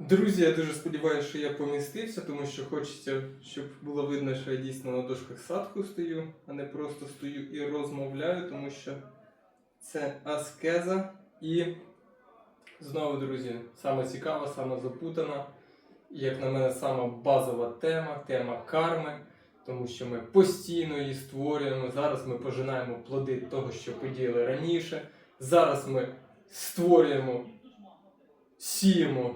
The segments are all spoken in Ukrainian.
Друзі, я дуже сподіваюся, що я помістився, тому що хочеться, щоб було видно, що я дійсно на дошках садку стою, а не просто стою і розмовляю, тому що це аскеза і знову, друзі, саме цікава, саме запутана, як на мене, сама базова тема, тема карми, тому що ми постійно її створюємо. Зараз ми пожинаємо плоди того, що подіяли раніше. Зараз ми створюємо, сіємо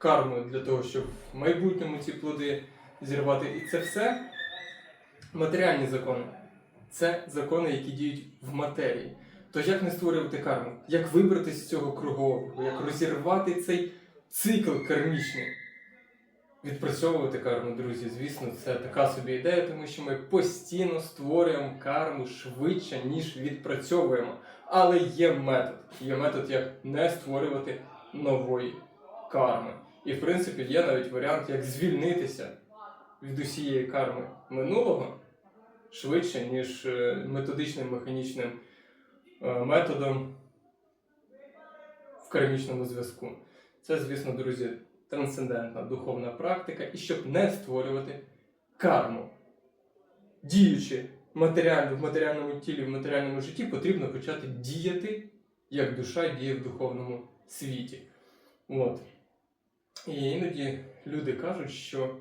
карму для того, щоб в майбутньому ці плоди зірвати. І це все матеріальні закони. Це закони, які діють в матерії. То як не створювати карму? Як вибратися з цього кругового? Як розірвати цей цикл кармічний? Відпрацьовувати карму, друзі, звісно, це така собі ідея, тому що ми постійно створюємо карму швидше, ніж відпрацьовуємо. Але є метод. Є метод, як не створювати нової карми. І в принципі є навіть варіант, як звільнитися від усієї карми минулого швидше, ніж е, методичним механічним е, методом в кармічному зв'язку. Це, звісно, друзі, трансцендентна духовна практика, і щоб не створювати карму. Діючи матеріально, в матеріальному тілі, в матеріальному житті, потрібно почати діяти, як душа діє в духовному світі. От. І іноді люди кажуть, що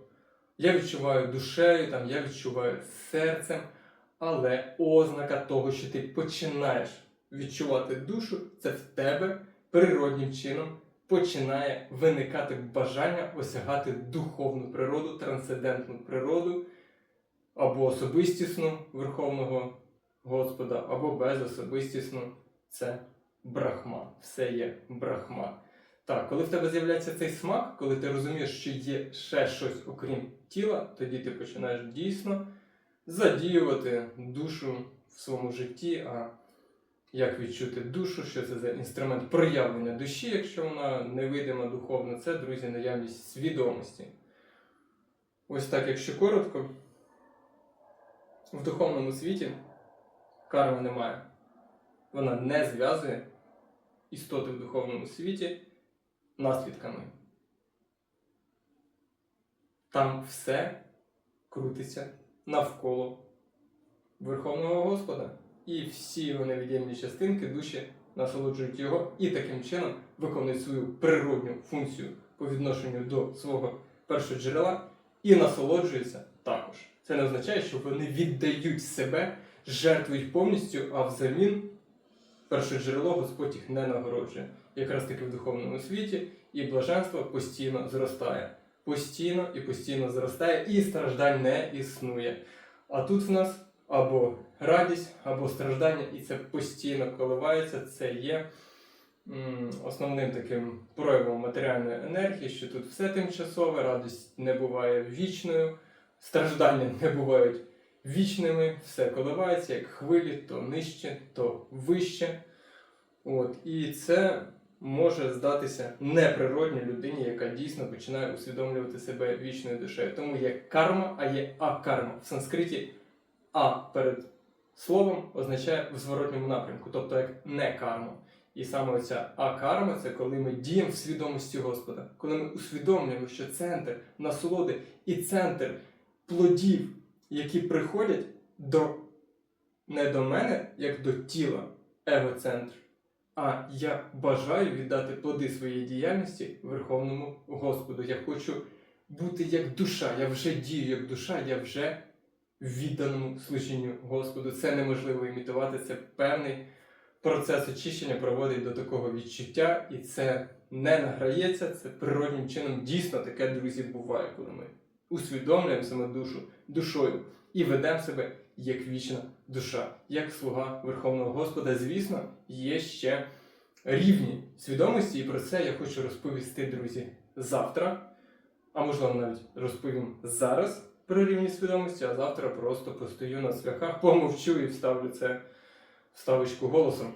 я відчуваю душею, там, я відчуваю серцем, але ознака того, що ти починаєш відчувати душу, це в тебе природнім чином починає виникати бажання осягати духовну природу, трансцендентну природу або особистісну Верховного Господа, або безособистісну це брахма. Все є брахма. Так, коли в тебе з'являється цей смак, коли ти розумієш, що є ще щось окрім тіла, тоді ти починаєш дійсно задіювати душу в своєму житті. А як відчути душу, що це за інструмент проявлення душі, якщо вона невидима духовна, це, друзі, наявність свідомості. Ось так, якщо коротко, в духовному світі карми немає. Вона не зв'язує істоти в духовному світі наслідками. Там все крутиться навколо Верховного Господа. І всі його невід'ємні частинки душі насолоджують його і таким чином виконують свою природню функцію по відношенню до свого першого джерела і насолоджуються також. Це не означає, що вони віддають себе, жертвують повністю, а взамін перше джерело Господь їх не нагороджує. Якраз таки в духовному світі, і блаженство постійно зростає. Постійно і постійно зростає, і страждань не існує. А тут в нас або радість, або страждання, і це постійно коливається. Це є основним таким проявом матеріальної енергії, що тут все тимчасове, радість не буває вічною, страждання не бувають вічними, все коливається, як хвилі, то нижче, то вище. От, і це може здатися неприродній людині, яка дійсно починає усвідомлювати себе вічною душею. Тому є карма, а є акарма. В санскриті а перед словом означає в зворотньому напрямку, тобто як не карма. І саме оця акарма це коли ми діємо в свідомості Господа, коли ми усвідомлюємо, що центр насолоди і центр плодів, які приходять до не до мене, як до тіла, его-центр, а я бажаю віддати плоди своєї діяльності Верховному Господу. Я хочу бути як душа, я вже дію як душа, я вже відданому служінню Господу. Це неможливо імітувати, це певний процес очищення проводить до такого відчуття, і це не награється, це природнім чином дійсно таке, друзі, буває, коли ми усвідомлюємо саме душу душою і ведемо себе як вічна душа, як слуга Верховного Господа. Звісно, є ще рівні свідомості, і про це я хочу розповісти, друзі, завтра. А можливо, навіть розповім зараз про рівні свідомості, а завтра просто постою на цвяхах, помовчу і вставлю це вставочку голосом.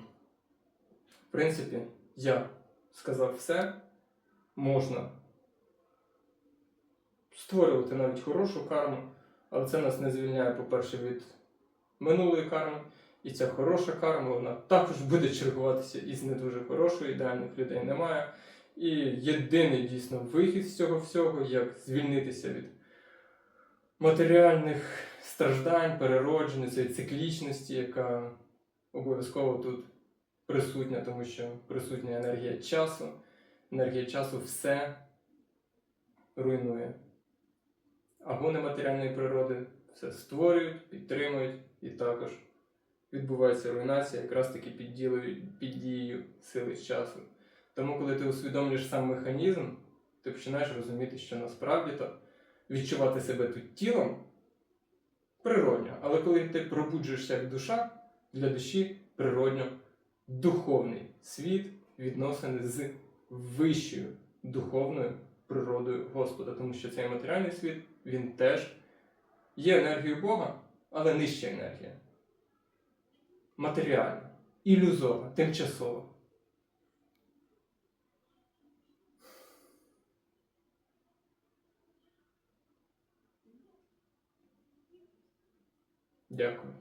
В принципі, я сказав все. Можна створювати навіть хорошу карму, але це нас не звільняє, по-перше, від минулої карми. І ця хороша карма, вона також буде чергуватися із не дуже хорошою, ідеальних людей немає. І єдиний дійсно вихід з цього всього, як звільнитися від матеріальних страждань, переродження, цієї циклічності, яка обов'язково тут присутня, тому що присутня енергія часу. Енергія часу все руйнує. А гони матеріальної природи все створюють, підтримують і також відбувається руйнація якраз таки під, ділою, під дією сили часу. Тому, коли ти усвідомлюєш сам механізм, ти починаєш розуміти, що насправді то відчувати себе тут тілом природньо. Але коли ти пробуджуєшся як душа, для душі природньо духовний світ відносини з вищою духовною природою Господа, тому що цей матеріальний світ він теж є енергією Бога, але нижча енергія. Матеріальна, ілюзорна, тимчасова. Дякую.